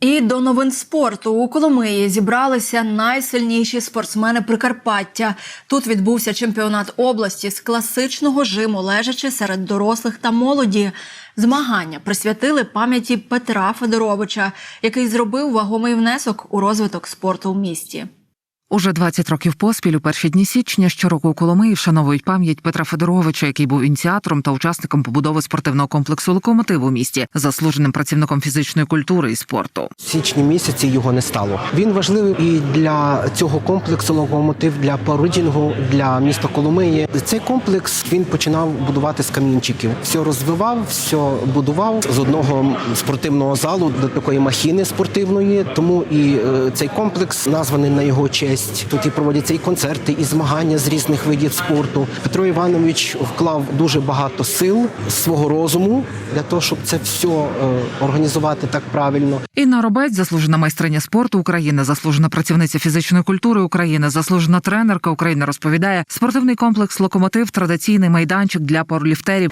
І до новин спорту у Коломиї зібралися найсильніші спортсмени Прикарпаття. Тут відбувся чемпіонат області з класичного жиму лежачи серед дорослих та молоді. Змагання присвятили пам'яті Петра Федоровича, який зробив вагомий внесок у розвиток спорту в місті. Уже 20 років поспіль у перші дні січня щороку у Коломиї вшановують пам'ять Петра Федоровича, який був ініціатором та учасником побудови спортивного комплексу Локомотив у місті, заслуженим працівником фізичної культури і спорту. В січні місяці його не стало. Він важливий і для цього комплексу локомотив для пародінгу, для міста Коломиї. Цей комплекс він починав будувати з камінчиків. Все розвивав, все будував з одного спортивного залу до такої махіни спортивної. Тому і е, цей комплекс названий на його честь. Тут і проводяться і концерти, і змагання з різних видів спорту. Петро Іванович вклав дуже багато сил свого розуму для того, щоб це все е, організувати так правильно. Інна Робець, заслужена майстриня спорту України, заслужена працівниця фізичної культури України, заслужена тренерка України, розповідає, спортивний комплекс Локомотив традиційний майданчик для пауерліфтерів.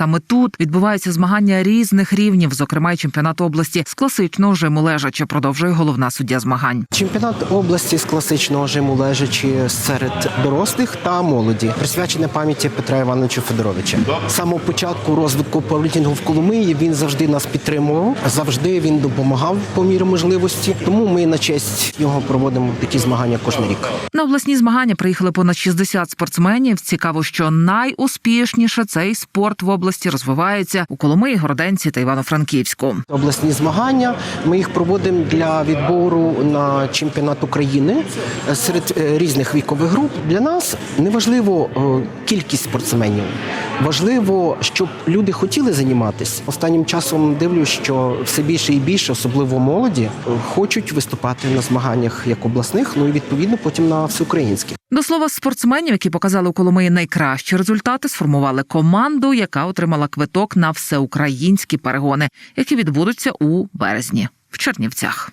Саме тут відбуваються змагання різних рівнів, зокрема й чемпіонат області з класичного жиму лежачи, продовжує головна суддя змагань. Чемпіонат області з класичного жиму лежачі серед дорослих та молоді, присвячене пам'яті Петра Івановича Федоровича. З самого початку розвитку пауерліфтингу в Коломиї він завжди нас підтримував, завжди він допомагав по мірі можливості. Тому ми на честь його проводимо такі змагання кожен рік. На обласні змагання приїхали понад 60 спортсменів. Цікаво, що найуспішніше цей спорт в області розвивається у Коломиї, Городенці та Івано-Франківську. Обласні змагання ми їх проводимо для відбору на чемпіонат України серед е, різних вікових груп. Для нас не важливо е, кількість спортсменів, важливо, щоб люди хотіли займатися. Останнім часом дивлюсь, що все більше і більше, особливо молоді, е, хочуть виступати на змаганнях як обласних, ну і відповідно потім на всеукраїнських. До слова, спортсменів, які показали у Коломиї найкращі результати, сформували команду, яка отримала квиток на всеукраїнські перегони, які відбудуться у березні в Чернівцях.